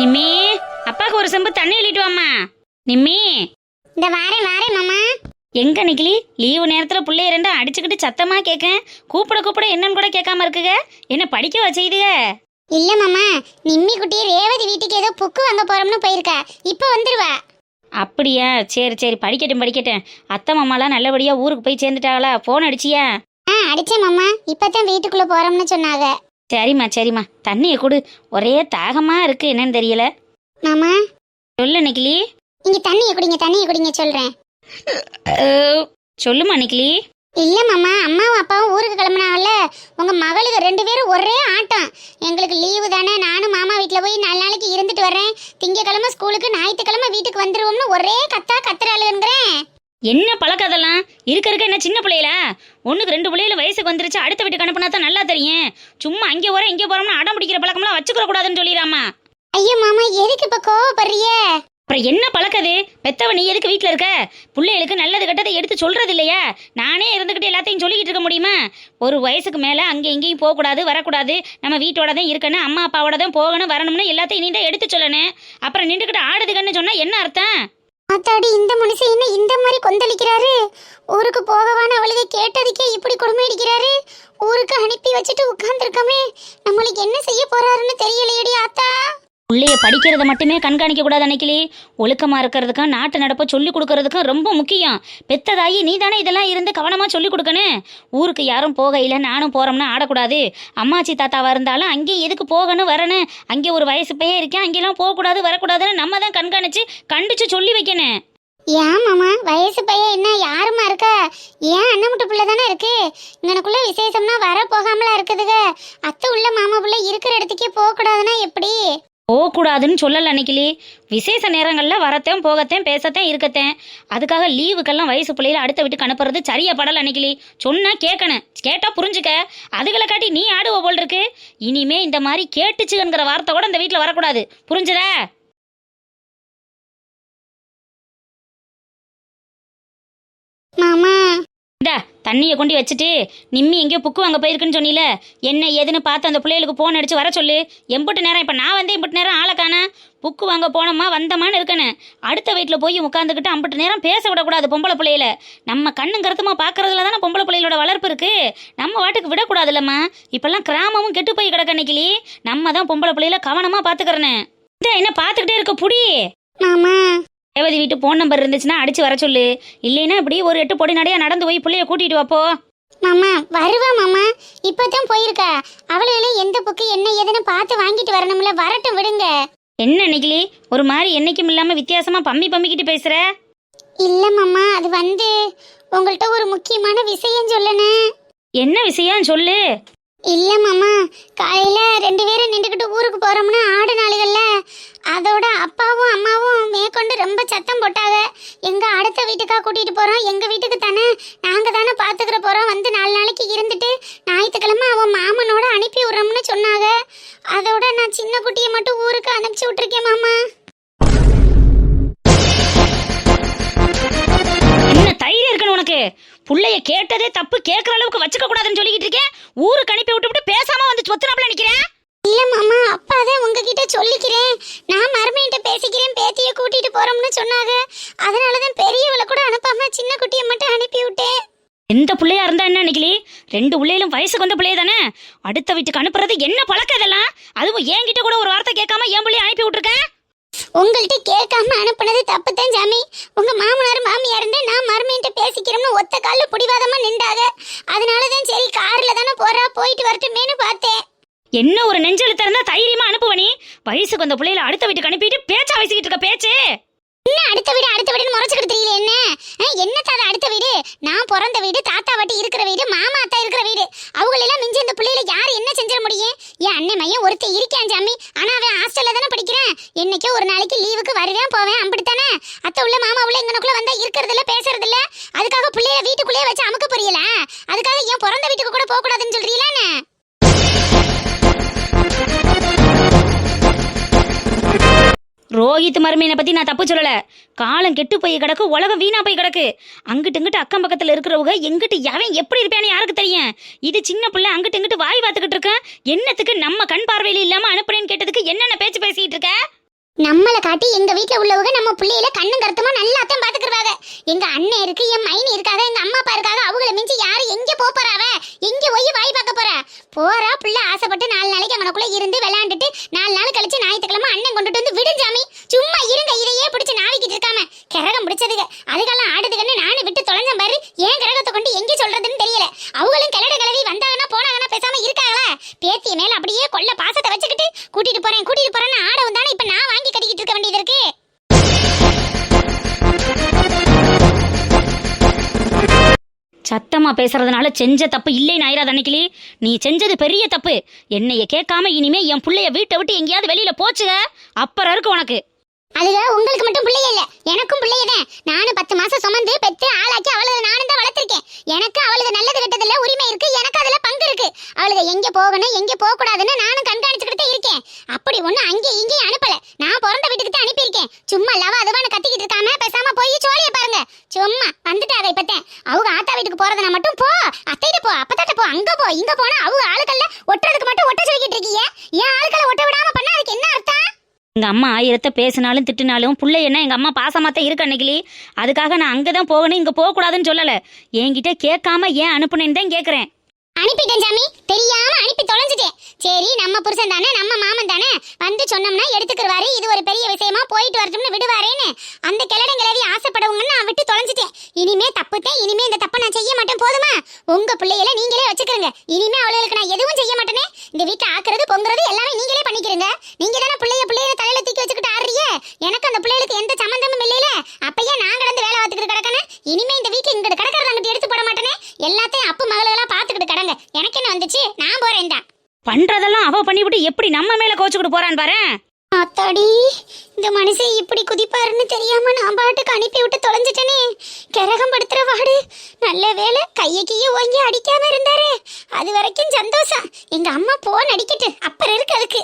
நிம்மி அப்பாக்கு ஒரு செம்பு தண்ணி எழுதிட்டு வாமா நிம்மி இந்த வாரேன் வாரேன் மாமா எங்க நிக்கிலி? லீவு நேரத்துல பிள்ளைய ரெண்டும் அடிச்சுக்கிட்டு சத்தமா கேட்கேன் கூப்பிட கூப்பிட என்னன்னு கூட கேட்காம இருக்குக என்ன படிக்க வச்செய்துக இல்ல மாமா நிம்மி குட்டி ரேவதி வீட்டுக்கு ஏதோ புக்கு வாங்க போறோம்னு போயிருக்கா. இப்போ வந்துருவா. அப்படியா? சரி சரி படிக்கட்டும் படிக்கட்டும். அத்தை மாமாலாம் நல்லபடியா ஊருக்கு போய் சேர்ந்துட்டாங்களா ஃபோன் அடிச்சியா? ஆ அடிச்சேன் மாமா. இப்பதான் வீட்டுக்குள்ள போறோம்னு சொன்னாங்க. சரிம்மா சரிம்மா. தண்ணியை கொடு. ஒரே தாகமா இருக்கு என்னன்னு தெரியல. மாமா. சொல்லு நிக்கிலி. இங்க தண்ணியை குடிங்க தண்ணியை குடிங்க சொல்றேன். சொல்லுமா நிக்கிலி இல்ல மாமா அம்மாவும் அப்பாவும் ஊருக்கு கிளம்புனாங்கல்ல உங்க மகளுக்கு ரெண்டு பேரும் ஒரே ஆட்டம். எங்களுக்கு லீவு தானே நானும் மாமா வீட்ல போய் நாலு நாளைக்கு இருந்துட்டு வரேன் திங்கக்கிழமை ஸ்கூலுக்கு ஞாயிற்றுக்கிழமை வீட்டுக்கு வந்துருவோம்னு ஒரே கத்தா கத்துறாளுங்கிறேன். என்ன பழக்கம் அதெல்லாம்? இருக்க இருக்க என்ன சின்ன பிள்ளைகளா ஒண்ணுக்கு ரெண்டு பிள்ளைகள வயசுக்கு வந்துருச்சு அடுத்த வீட்டுக்கு அனுப்புனா தான் நல்லா தெரியும். சும்மா அங்கே போறோம் இங்கே போறோம்னு அடம் பிடிக்கிற பழக்கம்லாம் வச்சுக்கிற கூடாதுன்னு சொல்லிடாமா ஐயோ மாமா எதுக்கு இப்ப கோவப்படுறிய? அப்புறம் என்ன பழக்கது பெத்தவ நீ எதுக்கு வீட்டில் இருக்க? பிள்ளைகளுக்கு நல்லது கெட்டதை எடுத்து சொல்கிறது இல்லையா? நானே இருந்துக்கிட்டு எல்லாத்தையும் சொல்லிக்கிட்டு இருக்க முடியுமா? ஒரு வயசுக்கு மேலே அங்கே இங்கேயும் போகக்கூடாது வரக்கூடாது. நம்ம வீட்டோட தான் இருக்கணும் அம்மா அப்பாவோட தான் போகணும் வரணும்னு எல்லாத்தையும் நீ தான் எடுத்து சொல்லணும். அப்புறம் நின்றுக்கிட்டு ஆடுதுகன்னு சொன்னால் என்ன அர்த்தம்? ஆத்தாடி இந்த மனுஷன் என்ன இந்த மாதிரி கொந்தளிக்கிறாரு? ஊருக்கு போகவான அவளுக்கு கேட்டதுக்கே இப்படி கொடுமை அடிக்கிறாரு ஊருக்கு அனுப்பி வச்சுட்டு உட்கார்ந்துருக்கமே நம்மளுக்கு என்ன செய்ய போறாருன்னு தெரியலையடி ஆத்தா. பிள்ளைய படிக்கிறத மட்டுமே கண்காணிக்க கூடாது அன்னைக்கிளி ஒழுக்கமா இருக்கிறதுக்கும் நாட்டு நடப்பை சொல்லி கொடுக்கறதுக்கும் ரொம்ப முக்கியம். பெத்ததாயி நீ தானே இதெல்லாம் இருந்து கவனமா சொல்லி கொடுக்கணும். ஊருக்கு யாரும் போகையில நானும் போறோம்னா ஆடக்கூடாது. அம்மாச்சி தாத்தாவா இருந்தாலும் அங்கேயும் எதுக்கு போகணும் வரணும்? அங்கே ஒரு வயசு பையன் இருக்கேன் அங்கெல்லாம் போகக்கூடாது வரக்கூடாதுன்னு நம்ம தான் கண்காணிச்சு கண்டிச்சு சொல்லி வைக்கணும். ஏன் மாமா? வயசு பையன் என்ன யாருமா இருக்கா? ஏன் அண்ணன் அண்ணமுட்டு பிள்ளை தானே இருக்கு? இங்கனக்குள்ள விசேஷம்னா வர போகாமலாம் இருக்குதுக. அத்தை உள்ள மாமா பிள்ளை இருக்கிற இடத்துக்கே போகக்கூடாதுன்னா எப்படி? போகக்கூடாதுன்னு சொல்லல அன்னைக்கிளி விசேஷ நேரங்களில் வரத்தேன் போகத்தேன் பேசத்தேன் இருக்கத்தேன் அதுக்காக லீவுக்கெல்லாம் வயசு பிள்ளையில அடுத்த வீட்டுக்கு அனுப்புறது சரியா படல அன்னைக்கிளி சொன்னா கேட்கணும் கேட்டா புரிஞ்சுக்க. அதுகளை காட்டி நீ ஆடுவ போல் இருக்கு இனிமே இந்த மாதிரி கேட்டுச்சுங்கிற வார்த்தை கூட இந்த வீட்டில் வரக்கூடாது. புரிஞ்சுதா? மாமா. இந்தா தண்ணியை கொண்டு வச்சுட்டு நிம்மி எங்கேயோ புக்கு வாங்க போயிருக்குன்னு சொன்னீல. என்ன ஏதுன்னு பார்த்து அந்த பிள்ளைகளுக்கு ஃபோன் அடிச்சு வர சொல்லு. எம்பிட்டு நேரம் இப்போ நான் வந்து எம்பிட்டு நேரம் ஆளை காணா. புக்கு வாங்க போனோமா வந்தமான்னு இருக்கணும் அடுத்த வீட்டில் போய் உட்காந்துக்கிட்டு அம்பிட்டு நேரம் பேச விடக்கூடாது பொம்பளை பிள்ளையில. நம்ம கண்ணும் கருத்துமா பார்க்கறதுல தானே பொம்பளை பிள்ளைகளோட வளர்ப்பு இருக்கு. நம்ம வாட்டுக்கு விடக்கூடாதுல்லம்மா. இப்பெல்லாம் கிராமமும் கெட்டு போய் கிடக்க அன்னைக்கிளி நம்ம தான் பொம்பளை பிள்ளையில கவனமாக பார்த்துக்கிறனே இந்த என்ன பார்த்துக்கிட்டே இருக்க புடி. மாமா. ரேவதி வீட்டு ஃபோன் நம்பர் இருந்துச்சுன்னா அடிச்சு வர சொல்லு. இல்லைன்னா இப்படி ஒரு எட்டு பொடி நடையா நடந்து போய் பிள்ளைய கூட்டிட்டு வாப்போ. மாமா வருவா மாமா. இப்பதான் போயிருக்கா. அவளுகளும் எந்த புக்கு என்ன ஏதுன்னு பார்த்து வாங்கிட்டு வரணும்ல. வரட்டும் விடுங்க. என்ன நிகிலி ஒரு மாதிரி என்னைக்கும் இல்லாம வித்தியாசமா பம்பி பம்பிக்கிட்டு பேசுற? இல்ல மாமா அது வந்து உங்கள்கிட்ட ஒரு முக்கியமான விஷயம் சொல்லணும். என்ன விஷயம்? சொல்லு. இல்ல மாமா காலையில ரெண்டு பேரும் நின்றுக்கிட்டு ஊருக்கு போறோம்னா ஆடு நாளுகள்ல அதோட அப்பாவும் அம்மாவும் மேற்கொண்டு ரொம்ப சத்தம் போட்டாங்க. எங்க அடுத்த வீட்டுக்கா கூட்டிட்டு போறோம். எங்க வீட்டுக்கு தானே நாங்க தானே பாத்துக்கிற போறோம். வந்து நாலு நாளைக்கு இருந்துட்டு ஞாயிற்றுக்கிழமை அவன் மாமனோட அனுப்பி விடுறோம்னு சொன்னாங்க. அதோட நான் சின்ன குட்டியை மட்டும் ஊருக்கு அனுப்பிச்சு விட்டுருக்கேன் மாமா. என்ன தைரியம் இருக்கணும் உனக்கு? புள்ளைய கேட்டதே தப்பு கேட்கற அளவுக்கு வச்சுக்க கூடாதுன்னு சொல்லிக்கிட்டு இருக்கேன் ஊருக்கு அனுப்பி விட்டுவிட்டு பேசாம வந்து சொத்துனாப்புல நிக்கிறேன் இல்ல மாமா அப்பாதான் உங்ககிட்ட சொல்லிக்கிறேன். நான் மருமையிட்ட பேசிக்கிறேன் பேத்திய கூட்டிட்டு போறோம்னு சொன்னாங்க. அதனாலதான் பெரியவளை கூட அனுப்பாம சின்ன குட்டியை மட்டும் அனுப்பி விட்டேன். எந்த பிள்ளையா இருந்தா என்ன நினைக்கலி ரெண்டு பிள்ளைகளும் வயசுக்கு வந்த பிள்ளைய தானே? அடுத்த வீட்டுக்கு அனுப்புறது என்ன பழக்கம் இதெல்லாம்? அதுவும் என்கிட்ட கூட ஒரு வார்த்தை கேட்காம என் பிள்ளைய அனுப்பி விட்டுருக்கேன் உங்கள்கிட்ட கேட்காம அனுப்புனது தப்பு தான் சாமி உங்க மாமனார் போயிட்டு வரட்டுமேனு பார்த்தேன். என்ன ஒரு நெஞ்செழுத்த இருந்தா தைரியமா அனுப்புவனி வயசுக்கு வந்த பிள்ளையில அடுத்த வீட்டுக்கு அனுப்பிட்டு பேச்சா வயசுக்கிட்டு இருக்க பேச்சு. என்ன அடுத்த வீடு அடுத்த வீடுன்னு முறைச்சுக்கிட்டு தெரியல என்ன? என்ன தாத்தா அடுத்த வீடு? நான் பிறந்த வீடு தாத்தா வாட்டி இருக்கிற வீடு மாமா அத்தா இருக்கிற வீடு. அவங்களெல்லாம் மிஞ்சி இந்த பிள்ளையில யார் என்ன செஞ்சிட முடியும்? என் அண்ணன் மையன் ஒருத்தர் இருக்கேன் சாமி. ஆனா அவன் ஹாஸ்டல்ல தானே படிக்கிறேன். என்னைக்கோ ஒரு நாளைக்கு லீவுக்கு வருவேன் போவேன் அப்படித்தானே அத்தை உள்ள மாமா உள்ள எங்கனக்குள்ள வந்தா இருக்கிறது இல்ல பேசுறது இல்ல அதுக்காக பிள்ளைய வீட்டுக்குள்ளேயே வச்சு அமுக்க புரியல அதுக்காக ஏன் பிறந்த வீட்டுக்கு கூட போக கூடாதுன்னு சொல்றீங்களானே ரோஹித் மருமையனை பத்தி நான் தப்பு சொல்லல. காலம் கெட்டு போய் கிடக்கு உலகம் வீணா போய் கிடக்கு. அங்கிட்டு இங்கிட்டு அக்கம் பக்கத்துல இருக்கிறவங்க எங்கிட்டு எவன் எப்படி இருப்பேன்னு யாருக்கு தெரியும்? இது சின்ன பிள்ளை அங்கிட்டு இங்கிட்டு வாய் பார்த்துக்கிட்டு இருக்கேன் என்னத்துக்கு நம்ம கண் பார்வையில இல்லாம அனுப்புறேன்னு கேட்டதுக்கு என்னென்ன பேச்சு பேசிட்டு இருக்க? நம்மளை காட்டி எங்க வீட்ல உள்ளவங்க நம்ம பிள்ளையில கண்ணும் கருத்துமா நல்லா தான் பாத்துக்கிடுவாங்க எங்க அண்ணன் இருக்கு என் மைனி இருக்காக எங்க அம்மா அப்பா இருக்காக அவங்கள மிஞ்சி யாரு எங்க போறாவ எங்க போய் வாய் பார்க்க போறா? போறா பிள்ளை ஆசைப்பட்டு நாலு நாளைக்கு அவனுக்குள்ள இருந்து விளையாண்டுட்டு நாலு நாள் கழிச்சு ஞாயிற்றுக்கிழமை அண்ணன் கொண்டுட்டு வந்து விடுஞ்சாமி சும்மா இருங்க இதையே பிடிச்சு நாவிக்கிட்டு இருக்காம. கிரகம் பிடிச்சதுங்க. அதுக்கெல்லாம் ஆடுதுக்குன்னு நானு விட்டு தொலைஞ்ச பாரு. ஏன் கிரகத்தை கொண்டு எங்க சொல்றதுன்னு தெரியல. அவங்களும் கிளட கிளவி வந்தாங்கன்னா போனாங்கன்னா பேசாம இருக்காங்களா? பேத்திய மேல அப்படியே கொல்ல பாசத்தை வச்சுக்கிட்டு கூட்டிட்டு போறேன் கூட்டிட்டு போறேன்னு ஆடவும் தானே இப்ப நான் வாங்கி கட்டிக்கிட்டு இருக்க வேண்டியது இருக்கு. சத்தமா பேசுறதுனால செஞ்ச தப்பு இல்லைன்னு நாயிரா அன்னைக்கிளி. நீ செஞ்சது பெரிய தப்பு. என்னைய கேட்காம இனிமே என் புள்ளைய வீட்டை விட்டு எங்கேயாவது வெளியில போச்சுக. அப்புறம் இருக்கு உனக்கு. அதுல உங்களுக்கு மட்டும் பிள்ளைய இல்ல. எனக்கும் பிள்ளைய தான். நானும் பத்து மாசம் சுமந்து பெத்து ஆளாக்கி அவளுக்கு நானும் தான் வளர்த்திருக்கேன். எனக்கு அவளுக்கு நல்லது கெட்டதுல உரிமை இருக்கு எனக்கு அதுல பங்கு இருக்கு. அவளுக்கு எங்க போகணும் எங்க போக கூடாதுன்னு நானும் கண்காணிச்சுக்கிட்டு இருக்கேன். அப்படி ஒண்ணு அங்கே இங்கேயும் அனுப்பல. நான் பிறந்த வீட்டுக்கு தான் அனுப்பியிருக்கேன். சும்மா லவ அதுவான்னு கத்திக்கிட்டு இருக்காம பேசாம போய் சோழிய பாருங்க. சும்மா வந்துட்டாக இப்பத்தேன் அவங்க ஆத்தா வீட்டுக்கு போறதுனா மட்டும் போ. அத்தைகிட்ட போ அப்பத்தாட்ட போ அங்க போ. இங்க போனா அவங்க ஆளுக்கல்ல ஒட்டுறதுக்கு மட்டும் ஒட்ட சொல்லிக்கிட்டு இருக்கீங்க ஏன் ஆளுக்களை ஒட்ட விடாம பண்ணா அதுக்கு என்ன அர்த்தம்? எங்க அம்மா ஆயிரத்தை பேசினாலும் திட்டினாலும் பிள்ளை என்ன எங்க அம்மா பாசமாக தான் இருக்கு அன்னைக்கிளி அதுக்காக நான் அங்கதான் போகணும் இங்க போக கூடாதுன்னு சொல்லல. என்கிட்ட கேட்காம ஏன் அனுப்புனேன்னு தான் கேக்குறேன். அனுப்பிட்டேன் சாமி. தெரியாம அனுப்பி தொலைஞ்சிட்டேன். சரி நம்ம புருஷன் தானே நம்ம மாமன் தானே. வந்து சொன்னோம்னா எடுத்துக்கிடுவாரு இது ஒரு பெரிய விஷயமா போயிட்டு வரட்டும்னு விடுவாரேன்னு. அந்த கிளடன் கிளவி ஆசைப்படவங்கன்னு நான் விட்டு தொலைஞ்சிட்டேன். இனிமே தப்புத்தேன் இனிமே இந்த தப்பை நான் செய்ய மாட்டேன். போதுமா? உங்க பிள்ளைகளை நீங்களே வச்சுக்கிறங்க இனிமே அவளுக்கு நான் எதுவும் செய்ய மாட்டேனே. இந்த வீட்டை ஆக்குறது பொங்குறது எல்லாமே நீங்களே பண்ணிக்கிறீங்க நீங்க தானே பிள்ளைய பிள்ளைய தலையில தூக்கி வச்சுக்கிட்டு ஆடுறியே எனக்கு அந்த பிள்ளைகளுக்கு எந்த சம்மந்தமும் இல்லையில அப்பயே நான் கடந்து வேலை பார்த்துக்கிட்டு கிடக்கணும் இனிமே இந்த வீட்டுல இங்கிட்டு கிடக்கிறத அங்கிட்டு எடுத்து போட மாட்டேனே. எல்லாத்தையும் அப்பு மகளெல்லாம் பார்த்துக்கிட்டு கிடங்க. எனக்கு என்ன வந்துச்சு? நான் போறேன் தான் பண்றதெல்லாம் அவ பண்ணிவிட்டு எப்படி நம்ம மேல கோச்சுக்கிட்டு போறான்னு பாரு. அத்தாடி இந்த மனுஷன் இப்படி குதிப்பாருன்னு தெரியாம நான் பாட்டுக்கு அனுப்பி விட்டு தொலைஞ்சிட்டனே. கிரகம் படுத்துற வாடு. நல்ல வேலை கையை கைய ஓங்கி அடிக்காம இருந்தாரு. அது வரைக்கும் சந்தோஷம். எங்க அம்மா போன் அடிக்கட்டு அப்புறம் இருக்கு அதுக்கு.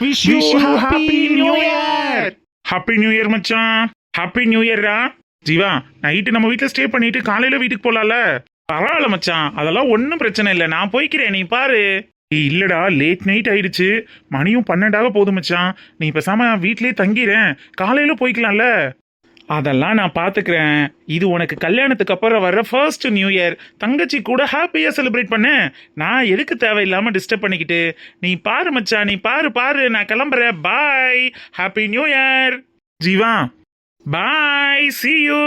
Wish you happy new year happy new year மச்சான். ஹாப்பி நியூ இயர்ரா ஜீவா நைட்டு நம்ம வீட்ல ஸ்டே பண்ணிட்டு காலையில வீட்டுக்கு போலாம்ல? பரவாயில்ல மச்சான். அதெல்லாம் ஒன்றும் பிரச்சனை இல்லை. நான் போய்க்கிறேன். நீ பாரு. இல்லடா. லேட் நைட் ஆயிடுச்சு. மணியும் பன்னெண்டாக போகுது மச்சான். நீ பேசாம வீட்லயே தங்கிறேன். காலையில போய்க்கலாம்ல. அதெல்லாம் நான் பாத்துக்கிறேன். இது உனக்கு கல்யாணத்துக்கு அப்புறம் வர ஃபர்ஸ்ட் நியூ இயர் தங்கச்சி கூட ஹாப்பியாக செலிப்ரேட் பண்ண. நான் எதுக்கு தேவையில்லாமல் டிஸ்டர்ப் பண்ணிக்கிட்டு நீ பாரு மச்சா நீ பாரு பாரு நான் கிளம்புறேன். Bye happy new year Jeeva. Bye see you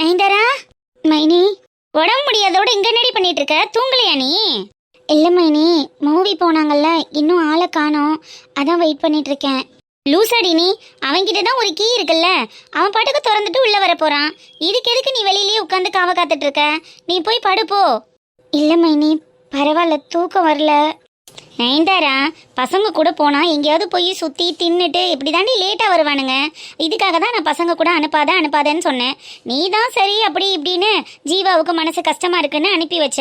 நைந்தரா மைனி உடம்பு முடியாதோட இங்க நடி பண்ணிட்டு இருக்க? தூங்கலையா நீ? இல்லை மைனி மூவி போனாங்கல்ல இன்னும் ஆளை காணோம். அதான் வெயிட் பண்ணிகிட்ருக்கேன் லூசாடி நீ அவன்கிட்ட தான் ஒரு கீ இருக்குல்ல அவன் பாட்டுக்கு திறந்துட்டு உள்ளே வர இதுக்கு எதுக்கு நீ வெளியிலேயே உட்காந்து காவ காத்துட்ருக்க நீ போய் படுப்போ. இல்லை மைனி பரவாயில்ல தூக்கம் வரல. நயன்தாரா பசங்க கூட போனால் எங்கேயாவது போய் சுற்றி தின்னுட்டு இப்படி தாண்டி லேட்டாக வருவானுங்க. இதுக்காக தான் நான் பசங்க கூட அனுப்பாத அனுப்பாதன்னு சொன்னேன். நீ தான் சரி அப்படி இப்படின்னு ஜீவாவுக்கு மனசு கஷ்டமாக இருக்குன்னு அனுப்பி வச்ச.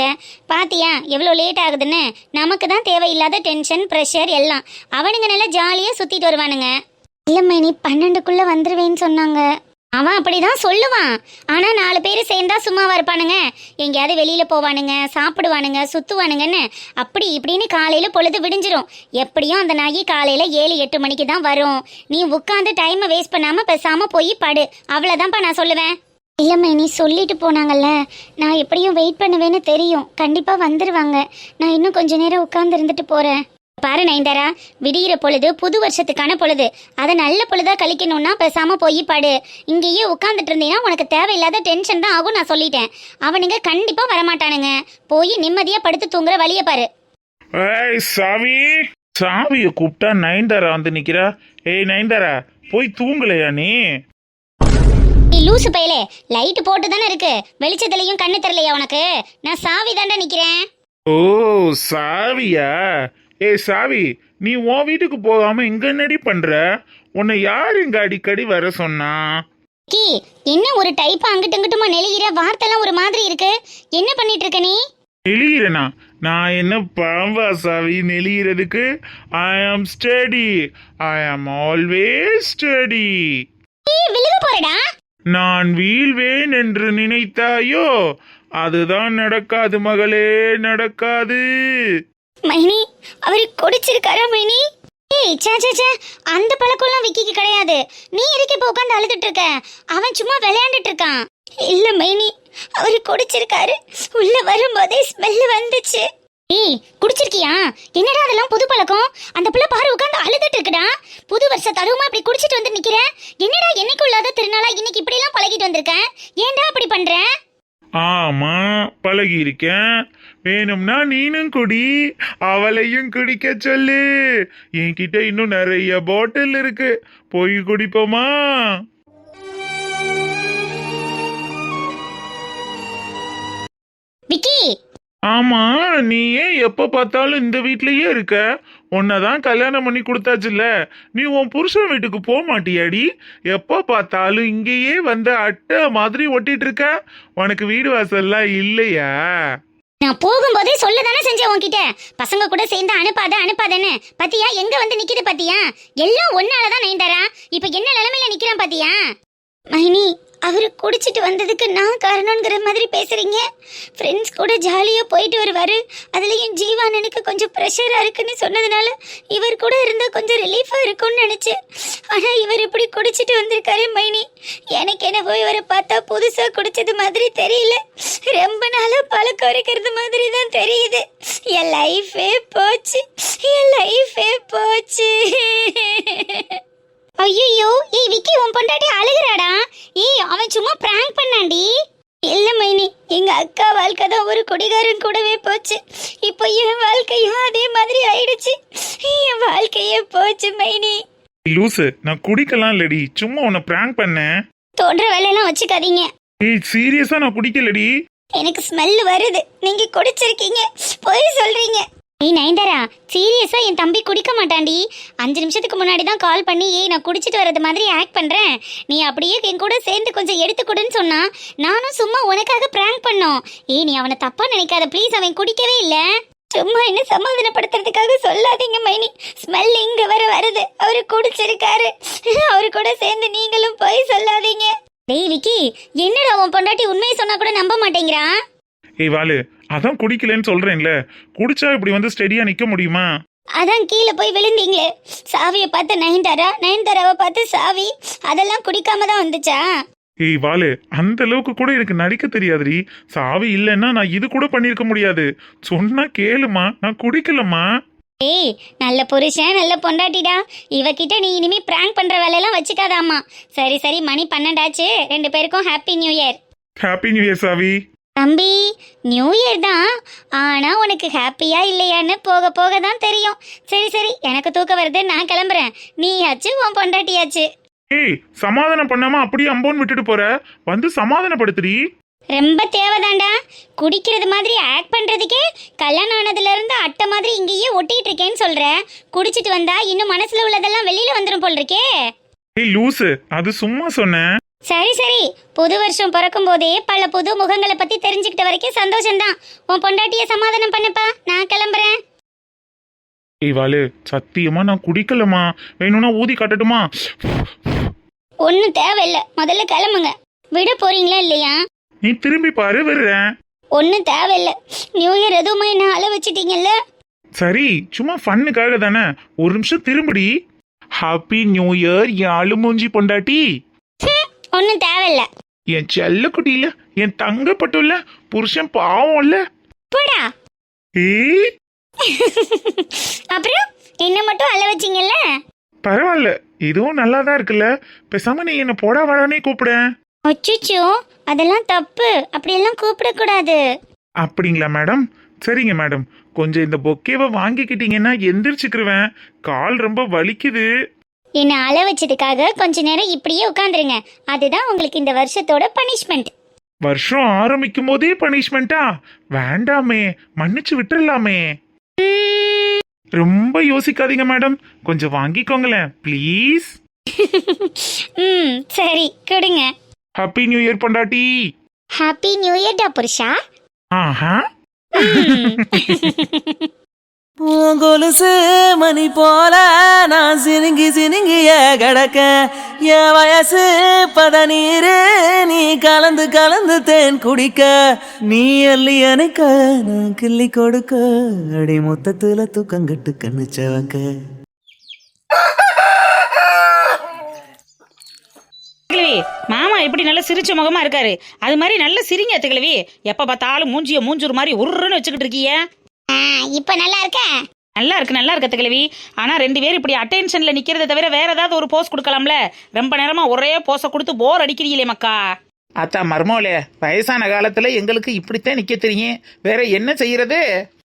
பாத்தியா எவ்வளோ லேட் ஆகுதுன்னு? நமக்கு தான் தேவையில்லாத டென்ஷன் ப்ரெஷர் எல்லாம். அவனுங்க நல்லா ஜாலியாக சுற்றிட்டு வருவானுங்க. இல்லம்மா நீ பன்னெண்டுக்குள்ளே வந்துடுவேன்னு சொன்னாங்க. அவன் அப்படிதான் சொல்லுவான். ஆனா நாலு பேர் சேர்ந்தா சும்மாவா இருப்பானுங்க. எங்கேயாவது வெளியில போவானுங்க சாப்பிடுவானுங்க சுத்துவானுங்கன்னு அப்படி இப்படின்னு காலையில பொழுது விடிஞ்சிரும். எப்படியும் அந்த நாயி காலையில ஏழு எட்டு மணிக்கு தான் வரும். நீ உட்காந்து டைமை வேஸ்ட் பண்ணாம பேசாம போய் படு. அவ்வளவுதான்ப்பா நான் சொல்லுவேன். இல்லம்மா நீ சொல்லிட்டு போனாங்கல்ல. நான் எப்படியும் வெயிட் பண்ணுவேன்னு தெரியும். கண்டிப்பா வந்துருவாங்க. நான் இன்னும் கொஞ்ச நேரம் உட்காந்து இருந்துட்டு போறேன். பாரு நைந்தரா விடிகிற பொழுது புது வருஷத்துக்கான பொழுது. அதை நல்ல பொழுதா கழிக்கணும்னா பேசாம போய் படு. இங்கேயே உட்காந்துட்டு இருந்தீங்கன்னா உனக்கு தேவையில்லாத டென்ஷன் தான் ஆகும் நான் சொல்லிட்டேன். அவனுங்க கண்டிப்பா வரமாட்டானுங்க. போய் நிம்மதியா படுத்து தூங்குற வழிய பாரு. ஏய் சாவி சாவியை கூப்பிட்டா நயன்தாரா வந்து நிக்கிறா? ஏய் நயன்தாரா போய் தூங்கலையா நீ? நீ லூசு பயலே லைட் போட்டு தானே இருக்கு. வெளிச்சத்துலயும் கண்ணு தெரியலையா உனக்கு? நான் சாவி தாண்டா நிக்கிறேன். ஓ சாவியா? ஏய் சாவி நீ உன் வீட்டுக்கு போகாம இங்க என்னடி பண்ற? உன்னை யார் இங்க அடிக்கடி வர சொன்னா? கி என்ன ஒரு டைப் அங்கிட்டு இங்கிட்டுமா நெளிகிற வார்த்தைலாம் ஒரு மாதிரி இருக்கு? என்ன பண்ணிட்டு இருக்க நீ? நெளிகிறனா நான் என்ன பாம்பா சாவி நெளிகிறதுக்கு ஐ ஆம் ஸ்டடி ஐ ஆம் ஆல்வேஸ் ஸ்டடி விழுக போறடா. நான் வீழ்வேன் என்று நினைத்தாயோ? அதுதான் நடக்காது மகளே நடக்காது. மைனி அவரு குடிச்சிருக்காரா மைனி? ஏய் சே சே சே அந்த பழக்கம்லாம் விக்கிக்கு கிடையாது. நீ எதுக்கு இப்போ உட்காந்து அழுதுட்டு இருக்க அவன் சும்மா விளையாண்டுட்டு இருக்கான் இல்ல மைனி அவரு குடிச்சிருக்காரு. உள்ள வரும்போதே ஸ்மெல் வந்துச்சு. ஏய் குடிச்சிருக்கியா? என்னடா அதெல்லாம் புது பழக்கம்? அந்த பிள்ளை பாரு உட்காந்து அழுதுட்டு இருக்குடா புது வருஷ தருவமா இப்படி குடிச்சிட்டு வந்து நிக்கிறேன் என்னடா என்னைக்கு இல்லாத திருநாளா இன்னைக்கு இப்படி எல்லாம் பழகிட்டு வந்திருக்க? ஏன்டா அப்படி பண்றேன் ஆமா பழகி இருக்கேன் வேணும்னா நீனும் குடி அவளையும் குடிக்க சொல்லு. என்கிட்ட இன்னும் நிறைய பாட்டில் இருக்கு. போய் குடிப்போமா? விக்கி ஆமா நீ ஏன் எப்ப பார்த்தாலும் இந்த வீட்லயே இருக்க. உன்னதான் கல்யாணம் பண்ணி கொடுத்தாச்சுல்ல. நீ உன் புருஷன் வீட்டுக்கு போக மாட்டியாடி. எப்ப பார்த்தாலும் இங்கேயே வந்து அட்டை மாதிரி ஒட்டிட்டு இருக்க. உனக்கு வீடு வாசல்லாம் இல்லையா? நான் போகும்போதே சொல்ல தானே செஞ்சேன் உன்கிட்ட. பசங்க கூட சேர்ந்து அனுப்பாத அனுப்பாதன்னு. பாத்தியா எங்க வந்து நிக்குது பாத்தியா? எல்லாம் ஒன்னாலதான் நைந்தாரா இப்ப என்ன நிலைமையில நிக்கிறான் பாத்தியா? மைனி அவர் குடிச்சிட்டு வந்ததுக்கு நான் காரணங்கிற மாதிரி பேசுறீங்க? ஃப்ரெண்ட்ஸ் கூட ஜாலியாக போயிட்டு வருவார். அதுலேயும் ஜீவானனுக்கு கொஞ்சம் ப்ரெஷராக இருக்குன்னு சொன்னதுனால இவர் கூட இருந்தால் கொஞ்சம் ரிலீஃபாக இருக்கும்னு நினச்சேன். ஆனால் இவர் இப்படி குடிச்சிட்டு வந்திருக்காரு மைனி. எனக்கு என்ன போய் இவரை பார்த்தா புதுசாக குடிச்சது மாதிரி தெரியல. ரொம்ப நாளாக பழக்கம் இருக்கிறது மாதிரி தான் தெரியுது. என் லைஃபே போச்சு. என் லைஃபே போச்சு. ஐயோ ஏய் விக்கி உன் பொண்டாட்டி அழுகுறாடா. ஏய் அவன் சும்மா பிராங்க் பண்ணாண்டி இல்ல மைனி எங்க அக்கா வாழ்க்கை தான் ஒரு குடிகாரன் கூடவே போச்சு. இப்போ என் வாழ்க்கையும் அதே மாதிரி ஆயிடுச்சு. என் வாழ்க்கையே போச்சு மைனி. லூசு நான் குடிக்கலாம் இல்லடி. சும்மா உன்னை பிராங்க் பண்ணேன். தோன்ற வேலையெல்லாம் வச்சுக்காதீங்க. ஏய் சீரியஸா நான் குடிக்கலடி. எனக்கு ஸ்மெல் வருது. நீங்க குடிச்சிருக்கீங்க. போய் சொல்றீங்க. ஏய் நயன்தாரா சீரியஸாக என் தம்பி குடிக்க மாட்டான்டி. அஞ்சு நிமிஷத்துக்கு முன்னாடி தான் கால் பண்ணி ஏய் நான் குடிச்சிட்டு வரது மாதிரி ஆக்ட் பண்ணுறேன் நீ அப்படியே என் கூட சேர்ந்து கொஞ்சம் எடுத்துக்கொடுன்னு சொன்னா நானும் சும்மா உனக்காக ப்ராங்க் பண்ணோம். ஏய் நீ அவனை தப்பாக நினைக்காத. ப்ளீஸ் அவன் குடிக்கவே இல்லை. சும்மா என்ன சமாதானப்படுத்துறதுக்காக சொல்லாதீங்க மைனி. ஸ்மெல் இங்கே வர வருது. அவரு குடிச்சிருக்காரு. அவரு கூட சேர்ந்து நீங்களும் போய் சொல்லாதீங்க. டேய் விக்கி என்னடா உன் பொண்டாட்டி உண்மையை சொன்னா கூட நம்ப மாட்டேங்கிறான் ஏய் வாலு அதான் குடிக்கலன்னு சொல்றேன்ல. குடிச்சா இப்படி வந்து ஸ்டெடியா நிக்க முடியுமா? அதான் கீழே போய் விழுந்தீங்களே. சாவியை பார்த்து நயன்தாரா? நயன்தாராவை பார்த்து சாவி அதெல்லாம் குடிக்காம தான் வந்துச்சா? ஏய் வாலு அந்த அளவுக்கு கூட எனக்கு நடிக்க தெரியாதுடி. சாவி இல்லைன்னா நான் இது கூட பண்ணியிருக்க முடியாது. சொன்னா கேளுமா நான் குடிக்கலம்மா. ஏய் நல்ல புருஷன் நல்ல பொண்டாட்டிடா. இவகிட்ட நீ இனிமே பிராங்க் பண்ற வேலையெல்லாம் வச்சுக்காதாம்மா. சரி சரி மணி பன்னெண்டாச்சு. ரெண்டு பேருக்கும் happy new year happy new year சாவி. தம்பி நியூ இயர் தான். ஆனா உனக்கு ஹாப்பியா இல்லையான்னு போக போக தான் தெரியும். சரி சரி எனக்கு தூக்கம் வருது நான் கிளம்புறேன். நீயாச்சு உன் பொண்டாட்டியாச்சு. ஏய் சமாதானம் பண்ணாம அப்படியே அம்போன்னு விட்டுட்டு போற? வந்து சமாதானப்படுத்துடி. ரொம்ப தேவைதான்டா. குடிக்கிறது மாதிரி ஆக்ட் பண்றதுக்கே கல்யாணம் ஆனதுல இருந்து அட்டை மாதிரி இங்கேயே ஒட்டிட்டு இருக்கேன்னு சொல்ற. குடிச்சிட்டு வந்தா இன்னும் மனசுல உள்ளதெல்லாம் வெளியில வந்துடும் போல் இருக்கே. ஏய் லூசு அது சும்மா சொன்னேன். சரி சரி. புது வருஷம் பிறக்கும் போதே பல புது முகங்களை பத்தி தெரிஞ்சுக்கிட்ட வரைக்கும் சந்தோஷம்தான். உன் பொண்டாட்டிய சமாதானம் பண்ணுப்பா. நான் கிளம்புறேன். வாலு சத்தியமா நான் குடிக்கலமா வேணும்னா ஊதி காட்டட்டுமா? ஒன்றும் தேவையில்லை. முதல்ல கிளம்புங்க. விட போறீங்களா இல்லையா? நீ திரும்பி பாரு வர்றேன் ஒன்றும் தேவையில்லை. நியூ இயர் எதுவுமே என்ன அழ வச்சிட்டீங்கல்ல? சரி சும்மா ஃபன்னுக்காக தானே. ஒரு நிமிஷம் திரும்படி. ஹாப்பி நியூ இயர் என் அழுமூஞ்சி பொண்டாட்டி. ஒன்றும் தேவையில்லை. என் செல்ல குட்டியில என் தங்கப்பட்டுல புருஷன் பாவம்ல போடா. ஏய் அப்புறம் என்ன மட்டும் அழ வச்சிங்கல்ல? பரவாயில்ல இதுவும் நல்லா தான் இருக்குல்ல. பேசாம நீ என்ன போடா வாடானே கூப்பிடேன் அச்சுச்சோ அதெல்லாம் தப்பு. அப்படியெல்லாம் கூப்பிடக்கூடாது. அப்படிங்களா மேடம்? சரிங்க மேடம். கொஞ்சம் இந்த பொக்கேவை வாங்கிக்கிட்டீங்கன்னா எந்திரிச்சுக்கிருவேன். கால் ரொம்ப வலிக்குது. என்னை அள வச்சதுக்காக கொஞ்ச நேரம் இப்படியே உட்காந்துருங்க அதுதான் உங்களுக்கு இந்த வருஷத்தோட பனிஷ்மெண்ட் வருஷம் ஆரம்பிக்கும் போதே பனிஷ்மெண்ட்டா வேண்டாமே மன்னிச்சு விட்டுறலாமே. ரொம்ப யோசிக்காதீங்க மேடம். கொஞ்சம் வாங்கிக்கோங்களேன் ப்ளீஸ் ம் சரி கொடுங்க. ஹாப்பி நியூ இயர் பொண்டாட்டி. ஹாப்பி நியூ இயர் டா புருஷா. ஆஹா. பூங்கொலுசு மணி போல நான் சினுங்கி சினுங்கிய கிடக்க என் வயசு பதநீரு நீ கலந்து கலந்து தேன் குடிக்க நீ அள்ளி அணைக்க நான் கிள்ளி கொடுக்க அடி மொத்தத்துல தூக்கங்கட்டு கண்ணு செவக்க. மாமா எப்படி நல்ல சிரிச்ச முகமா இருக்காரு? அது மாதிரி நல்ல சிரிங்க கிழவி எப்ப பார்த்தாலும் மூஞ்சிய மூஞ்சூர் மாதிரி உருன்னு வச்சுக்கிட்டு இருக்கீங்க இப்போ நல்லா இருக்கா? நல்லா இருக்கு நல்லா இருக்கு கிழவி ஆனா ரெண்டு பேரும் இப்படி அட்டென்ஷன்ல நிக்கிறத தவிர வேற ஏதாவது ஒரு போஸ் கொடுக்கலாம்ல? ரொம்ப நேரமா ஒரே போஸை கொடுத்து போர் அடிக்கிறீங்களே மக்கா. அத்தா மர்மோலே வயசான காலத்துல எங்களுக்கு இப்படித்தான் நிக்க தெரியும். வேற என்ன செய்யறது?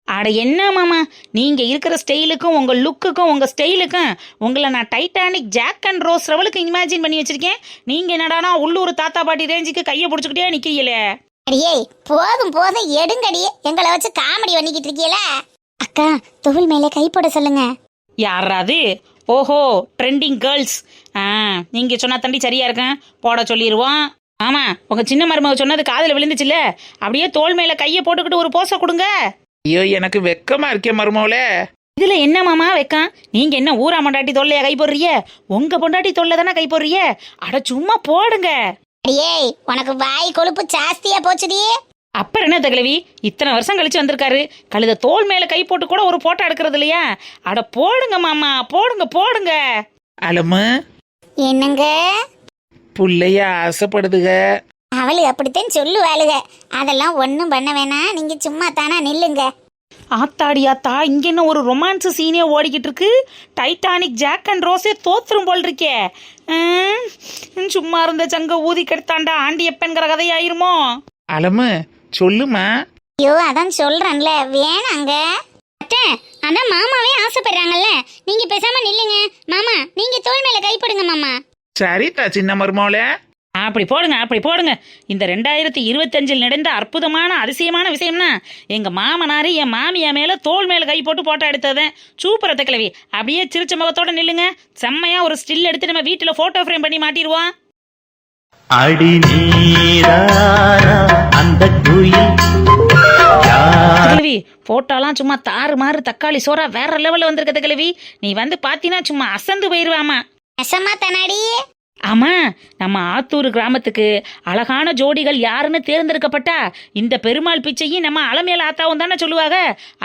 அட என்ன மாமா? நீங்க இருக்கிற ஸ்டைலுக்கும் உங்க லுக்குக்கும் உங்க ஸ்டைலுக்கும் உங்களை நான் டைட்டானிக் ஜாக் அண்ட் ரோஸ் லெவலுக்கு இமேஜின் பண்ணி வச்சிருக்கேன். நீங்க என்னடானா உள்ளூர் தாத்தா பாட்டி ரேஞ்சுக்கு கையை பிடிச்சிக்கிட்டே நிக்கிறீங்களே. அடியே போதும் போதும். எடுங்கடியே எங்களை வச்சு காமெடி பண்ணிக்கிட்டு இருக்கீல. அக்கா தோல் மேலே கை போட சொல்லுங்க. யாராது ஓஹோ ட்ரெண்டிங் கேர்ள்ஸ் ஆ நீங்க சொன்னா தண்டி சரியா இருக்கேன். போட சொல்லிடுவோம் ஆமா உங்க சின்ன மருமக சொன்னது காதுல விழுந்துச்சுல்ல. அப்படியே தோல் மேல கையை போட்டுக்கிட்டு ஒரு போஸை கொடுங்க. ஐயோ எனக்கு வெக்கமா இருக்கே மர்மோலே இதுல என்ன மாமா வைக்கான் நீங்க என்ன ஊரா பொண்டாட்டி தொல்லையா கை போடுறிய உங்க பொண்டாட்டி தொல்லை தானே கை போடுறிய அட சும்மா போடுங்க. அடியே உனக்கு வாய் கொழுப்பு ஜாஸ்தியா போச்சுடி. அப்புறம் என்ன தகலவி? இத்தனை வருஷம் கழிச்சு வந்திருக்காரு. கழுத தோல் மேல கை போட்டு கூட ஒரு போட்டோ எடுக்கிறது இல்லையா? அட போடுங்க மாமா போடுங்க போடுங்க. அலமு. என்னங்க? புள்ளைய ஆசைப்படுதுக. அவளு அப்படித்தான் சொல்லுவாளுக. அதெல்லாம் ஒன்றும் பண்ண வேணாம். நீங்க சும்மா தானா நில்லுங்க. ஆத்தாடி ஆத்தா இங்க என்ன ஒரு ரொமான்ஸ் சீனே ஓடிக்கிட்டு இருக்கு டைட்டானிக் ஜாக் அண்ட் ரோஸே தோத்துரும் போல் இருக்கே ம், சும்மா இருந்த சங்க ஊதி கெடுத்தாண்டா ஆண்டியப்பன்கிற கதையாயிருமோ? அலமு சொல்லுமா? ஐயோ அதான் சொல்றேன்ல வேணாங்க. அத்தை அதான் மாமாவே ஆசைப்படுறாங்கல்ல நீங்க பேசாம நில்லுங்க. மாமா நீங்க தோல் மேல கை போடுங்க மாமா. சரிதா சின்ன மர்மோலே அப்படி போடுங்க அப்படி போடுங்க. இந்த ரெண்டாயிரத்தி இருபத்தஞ்சில் நடந்த அற்புதமான அதிசயமான விஷயம்னா எங்க மாமனாரு என் மாமியா மேல தோல் மேல கை போட்டு போட்டோ எடுத்ததேன் சூப்பர் அத்தை கிழவி அப்படியே சிரிச்ச முகத்தோட நில்லுங்க. செம்மையா ஒரு ஸ்டில் எடுத்து நம்ம வீட்டுல போட்டோ ஃப்ரேம் பண்ணி மாட்டிடுவோம். அடி நீராரா அந்த குயில் கிழவி போட்டோலாம் சும்மா தாறு மாறு தக்காளி சோறா வேற லெவல்ல வந்திருக்கத கிழவி நீ வந்து பாத்தீங்கன்னா சும்மா அசந்து போயிருவாமா. நெசமா தானாடி ஆமா நம்ம ஆத்தூர் கிராமத்துக்கு அழகான ஜோடிகள் யாருன்னு தேர்ந்தெடுக்கப்பட்டா இந்த பெருமாள் பிச்சையும் நம்ம அலமேல ஆத்தாவும் தானே சொல்லுவாங்க.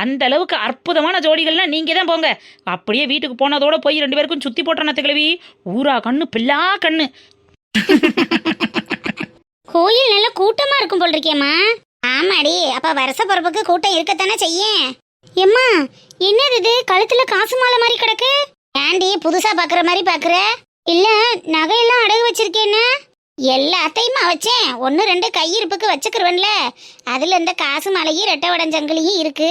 அந்த அளவுக்கு அற்புதமான ஜோடிகள்னா நீங்க தான் போங்க. அப்படியே வீட்டுக்கு போனதோட போய் ரெண்டு பேருக்கும் சுத்தி போட்டோம் கிழவி ஊரா கண்ணு பில்லா கண்ணு. கோயில் நல்ல கூட்டமா இருக்கும் போல் இருக்கேம்மா ஆமாடி அப்ப வருஷ பிறப்புக்கு கூட்டம் இருக்கத்தானே செய்யும். எம்மா என்னது இது? கழுத்துல காசு மாலை மாதிரி கிடக்கு? ஏண்டி புதுசா பாக்குற மாதிரி பாக்குற? இல்ல நகையெல்லாம் அடகு வச்சிருக்கேன்னு எல்லாத்தையுமா வச்சேன் ஒன்று ரெண்டு கையிருப்புக்கு வச்சுக்கிருவன்ல. அதில் இந்த காசு மலையும் ரெட்டை வடஞ்சங்கிலியும் இருக்கு.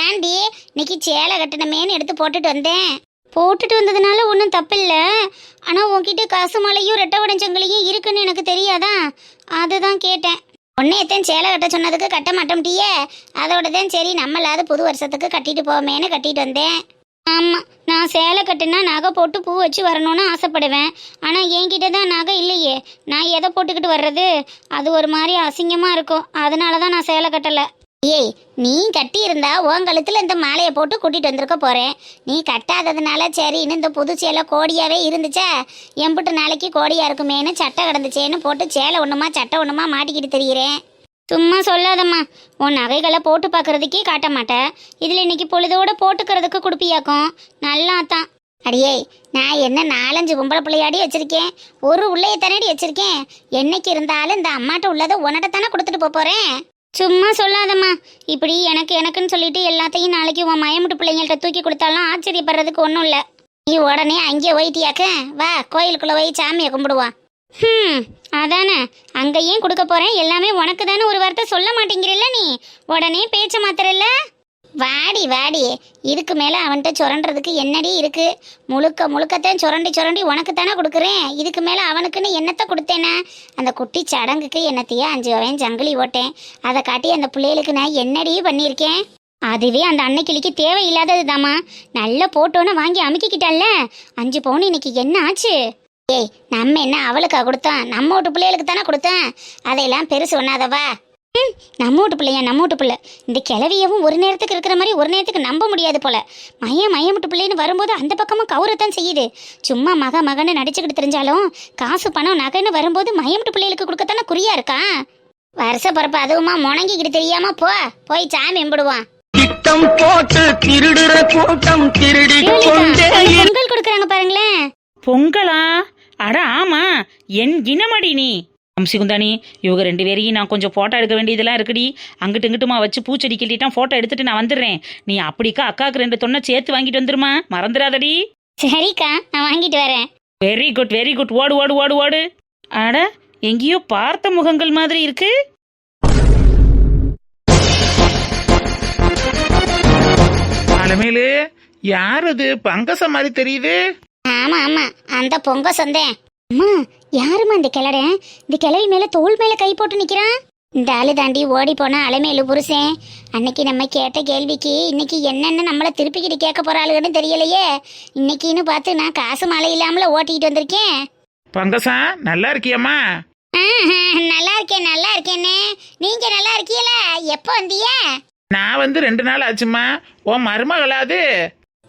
ஏண்டி இன்னைக்கு சேலை கட்டணமேன்னு எடுத்து போட்டுட்டு வந்தேன். போட்டுட்டு வந்ததுனால ஒன்றும் தப்பில்லை. ஆனால் உன்கிட்ட காசு மலையும் ரெட்டை வடஞ்சங்கிலியும் இருக்குன்னு எனக்கு தெரியாதா? அதுதான் கேட்டேன். உன்னையத்தான் சேலை கட்ட சொன்னதுக்கு கட்ட மாட்டோம்ட்டியே? அதோட தான் சரி நம்மளாவது புது வருஷத்துக்கு கட்டிட்டு போவோமேன்னு கட்டிட்டு வந்தேன். ஆமாம் நான் சேலை கட்டுனா நகை போட்டு பூ வச்சு வரணும்னு ஆசைப்படுவேன். ஆனால் என்கிட்ட தான் நகை இல்லையே. நான் எதை போட்டுக்கிட்டு வர்றது? அது ஒரு மாதிரி அசிங்கமாக இருக்கும். அதனால தான் நான் சேலை கட்டலை. ஏய் நீ கட்டியிருந்தா உன் கழுத்தில் இந்த மாலையை போட்டு கூட்டிகிட்டு வந்திருக்க போகிறேன் நீ கட்டாததுனால சரின்னு இந்த புது சேலை கோடியாகவே இருந்துச்சா? எம்புட்டு நாளைக்கு கோடியாக இருக்குமேன்னு சட்டை கிடந்துச்சேன்னு போட்டு சேலை ஒன்றுமா சட்டை ஒன்றுமா மாட்டிக்கிட்டு தெரிகிறேன் சும்மா சொல்லாதம்மா. உன் நகைகளை போட்டு பார்க்கறதுக்கே காட்ட மாட்டேன் இதில் இன்னைக்கு பொழுதோட போட்டுக்கிறதுக்கு கொடுப்பியாக்கும். நல்லா தான். அடியே நான் என்ன நாலஞ்சு பொம்பளை பிள்ளையாடி வச்சிருக்கேன்? ஒரு உள்ளைய தானடி வச்சிருக்கேன்? என்னைக்கு இருந்தாலும் இந்த அம்மாட்ட உள்ளதை உன்னட்ட தானே கொடுத்துட்டு போகிறேன் சும்மா சொல்லாதம்மா. இப்படி எனக்கு எனக்குன்னு சொல்லிட்டு எல்லாத்தையும் நாளைக்கு உன் மயமுட்டு பிள்ளைங்கள்ட்ட தூக்கி கொடுத்தாலும் ஆச்சரியப்படுறதுக்கு ஒன்றும் இல்லை. நீ உடனே அங்கேயே ஒயிட்டியாக்க வா கோயிலுக்குள்ளே போய் சாமியை கும்பிடுவா ம் அதானே? அங்கேயும் கொடுக்க போகிறேன் எல்லாமே உனக்கு தானே ஒரு வார்த்தை சொல்ல மாட்டேங்கிறல்ல நீ? உடனே பேச்ச மாத்திரல்ல வாடி வாடி. இதுக்கு மேலே அவன்கிட்ட சுரண்டுறதுக்கு என்னடி இருக்குது முழுக்க முழுக்கத்தான் சுரண்டி சுரண்டி உனக்கு தானே கொடுக்குறேன். இதுக்கு மேலே அவனுக்குன்னு என்னத்தை கொடுத்தேனா? அந்த குட்டி சடங்குக்கு என்னத்தையே அஞ்சு வகையும் ஜங்கிலி ஓட்டேன். அதை காட்டி அந்த பிள்ளைகளுக்கு நான் என்னடி பண்ணியிருக்கேன்? அதுவே அந்த அன்னைக்கிளிக்கு தேவையில்லாததுதாம்மா. நல்ல போட்டோன்னு வாங்கி அமுக்கிக்கிட்டால அஞ்சு பவுன் இன்னைக்கு என்ன ஆச்சு? ஏய் நம்ம என்ன அவளுக்கா கொடுத்தோம்? நம்ம வீட்டு பிள்ளைகளுக்கு தானே கொடுத்தேன் அதையெல்லாம் பெருசு ஒண்ணாதவா? ம் நம்ம வீட்டு பிள்ளையா நம்ம வீட்டு பிள்ளை. இந்த கிளவியவும் ஒரு நேரத்துக்கு இருக்கிற மாதிரி ஒரு நேரத்துக்கு நம்ப முடியாது போல. மையம் மையம் விட்டு பிள்ளைன்னு வரும்போது அந்த பக்கமும் கௌரத்தான் செய்யுது. சும்மா மக மகன்னு நடிச்சுக்கிட்டு தெரிஞ்சாலும் காசு பணம் நகைன்னு வரும்போது மயம் விட்டு பிள்ளைகளுக்கு கொடுக்கத்தானே குறியா இருக்கா? வருஷ பிறப்பு அதுவுமா முணங்கிக்கிட்டு தெரியாம போ. போய் சாமி கும்பிடுவான் திட்டம் போட்டு திருடுற கூட்டம் திருடி பொங்கல் கொடுக்குறாங்க பாருங்களேன். பொங்கலா? அட ஆமா என் இனமடி நீ. அம்சிகுந்தானி இவங்க ரெண்டு பேரையும் நான் கொஞ்சம் ஃபோட்டோ எடுக்க வேண்டியதெல்லாம் இருக்குடி. அங்கிட்டு இங்கிட்டுமா வச்சு பூச்செடி கிள்ளிட்டான் ஃபோட்டோ எடுத்துட்டு நான் வந்துடுறேன். நீ அப்படிக்கா அக்காவுக்கு ரெண்டு தொன்னை சேர்த்து வாங்கிட்டு வந்துருமா. மறந்துடாதடி. சரிக்கா நான் வாங்கிட்டு வரேன். வெரி குட் வெரி குட் ஓடு ஓடு ஓடு ஓடு. அட எங்கேயோ பார்த்த முகங்கள் மாதிரி இருக்கு. அலமேலு யார் அது? பங்கச மாதிரி தெரியுது. ஆமா ஆமா. அந்த பொங்க சொந்தேன் அம்மா யாரும்மா இந்த கிளடன் இந்த கிளவி மேல தோல் மேல கை போட்டு நிக்கிறான் இந்த ஆளு தாண்டி ஓடி போன அலைமேலு புருஷன் அன்னைக்கு நம்ம கேட்ட கேள்விக்கு இன்னைக்கு என்னென்ன நம்மள திருப்பிக்கிட்டு கேட்க போறாளுன்னு தெரியலையே. இன்னைக்குன்னு பார்த்து நான் காசு மழை இல்லாமல ஓட்டிக்கிட்டு வந்திருக்கேன். பங்கசா நல்லா இருக்கியம்மா? நல்லா இருக்கேன் நல்லா இருக்கேன்னு. நீங்க நல்லா இருக்கீல எப்போ வந்தீங்க? நான் வந்து ரெண்டு நாள் ஆச்சுமா உன் மருமகளாது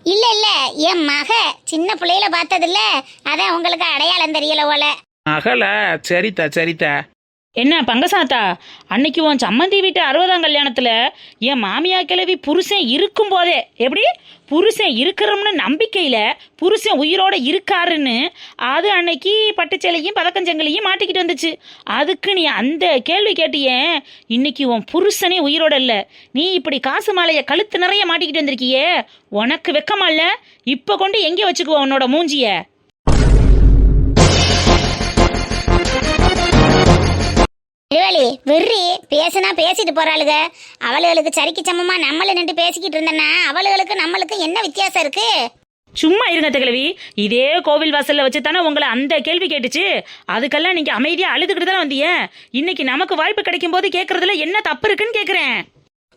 இல்ல இல்ல. என் மக சின்ன பிள்ளையில பார்த்ததில்ல. அதான் உங்களுக்கு அடையாளம் தெரியல போல. மகளா? சரிதா சரிதா என்ன பங்கசாத்தா? அன்னைக்கு உன் சம்மந்தி வீட்டு அறுபதாம் கல்யாணத்தில் என் மாமியா கிழவி புருஷன் இருக்கும் போதே எப்படி? புருஷன் இருக்கிறோம்னு நம்பிக்கையில் புருஷன் உயிரோட இருக்காருன்னு அது அன்னைக்கு பட்டுச்சேலையும் பதக்கஞ்சங்கலையும் மாட்டிக்கிட்டு வந்துச்சு. அதுக்கு நீ அந்த கேள்வி கேட்டியே இன்னைக்கு உன் புருஷனே உயிரோட இல்லை. நீ இப்படி காசு மாலையை கழுத்து நிறைய மாட்டிக்கிட்டு வந்திருக்கியே உனக்கு வெக்கமா இல்லை? இப்போ கொண்டு எங்கே வச்சுக்குவோம் உன்னோட மூஞ்சியை? வெறி பேசுனா பேசிட்டு போறாளுக. அவளுகளுக்கு சரிக்கு சமமா நம்மள நின்று பேசிக்கிட்டு இருந்தனா அவளுகளுக்கு நம்மளுக்கு என்ன வித்தியாசம் இருக்கு? சும்மா இருங்க தகலவி. இதே கோவில் வாசல்ல வச்சு தானே உங்களை அந்த கேள்வி கேட்டுச்சு. அதுக்கெல்லாம் நீங்க அமைதியா அழுதுகிட்டு தானே வந்தீங்க. இன்னைக்கு நமக்கு வாய்ப்பு கிடைக்கும் போது கேட்கறதுல என்ன தப்பு இருக்குன்னு கேக்குறேன்.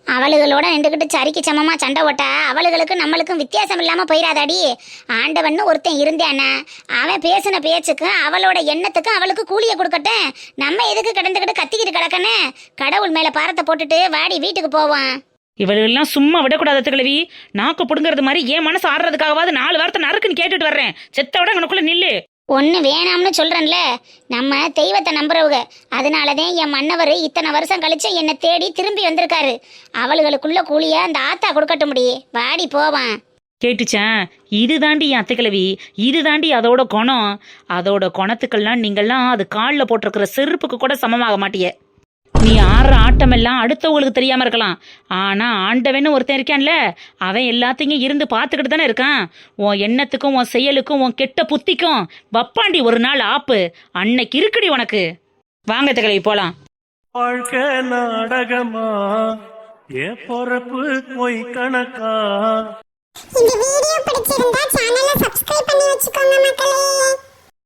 அவளுகளோட நின்றுகிட்டு சரிக்கு சமமாக சண்டை ஓட்டா அவளுகளுக்கு நம்மளுக்கும் வித்தியாசம் இல்லாமல் போயிடாதாடி ஆண்டவன்னு ஒருத்தன் இருந்தேனா அவன் பேசின பேச்சுக்கும் அவளோட எண்ணத்துக்கும் அவளுக்கு கூலியை கொடுக்கட்டேன் நம்ம எதுக்கு கிடந்துக்கிட்டு கத்திக்கிட்டு கிடக்கணும்? கடவுள் மேலே பாரத்தை போட்டுட்டு வாடி வீட்டுக்கு போவான் இவளெல்லாம் சும்மா விடக்கூடாது கிழவி நாக்கு பிடுங்கிறது மாதிரி என் மனசு ஆடுறதுக்காகவாது நாலு வார்த்தை நறுக்குன்னு கேட்டுட்டு வர்றேன். செத்த விட எனக்குள்ள நில்லு. ஒன்று வேணாம்னு சொல்கிறேன்ல நம்ம தெய்வத்தை நம்புறவங்க. அதனாலதான் என் மன்னவர் இத்தனை வருஷம் கழிச்சு என்னை தேடி திரும்பி வந்திருக்காரு. அவளுகளுக்குள்ள கூலிய அந்த ஆத்தா கொடுக்கட்ட முடியே. வாடி போவான். கேட்டுச்சேன். இது தாண்டி என் அத்தைக்கிழவி இது தாண்டி அதோட குணம். அதோட குணத்துக்கெல்லாம் நீங்கள்லாம் அது காலில் போட்டிருக்கிற செருப்புக்கு கூட சமமாக மாட்டியே நீ ஆடுற ஆட்டமெல்லாம் அடுத்தவங்களுக்கு தெரியாம இருக்கலாம். ஆனா ஆண்டவன்னு ஒருத்தன் இருக்கான்ல அவன் எல்லாத்தையும் இருந்து பார்த்துக்கிட்டு தானே இருக்கான். உன் எண்ணத்துக்கும் உன் செயலுக்கும் உன் கெட்ட புத்திக்கும் வப்பாண்டி ஒரு நாள் ஆப்பு. அன்னைக்கு இருக்குடி உனக்கு. வாங்க தகலவி போலாம். வாழ்க்கை நாடகமா? என் பொறப்பு பொய் கணக்கா? இந்த வீடியோ பிடிச்சிருந்தா சேனலை சப்ஸ்கிரைப் பண்ணி வச்சுக்கோங்க மக்களே.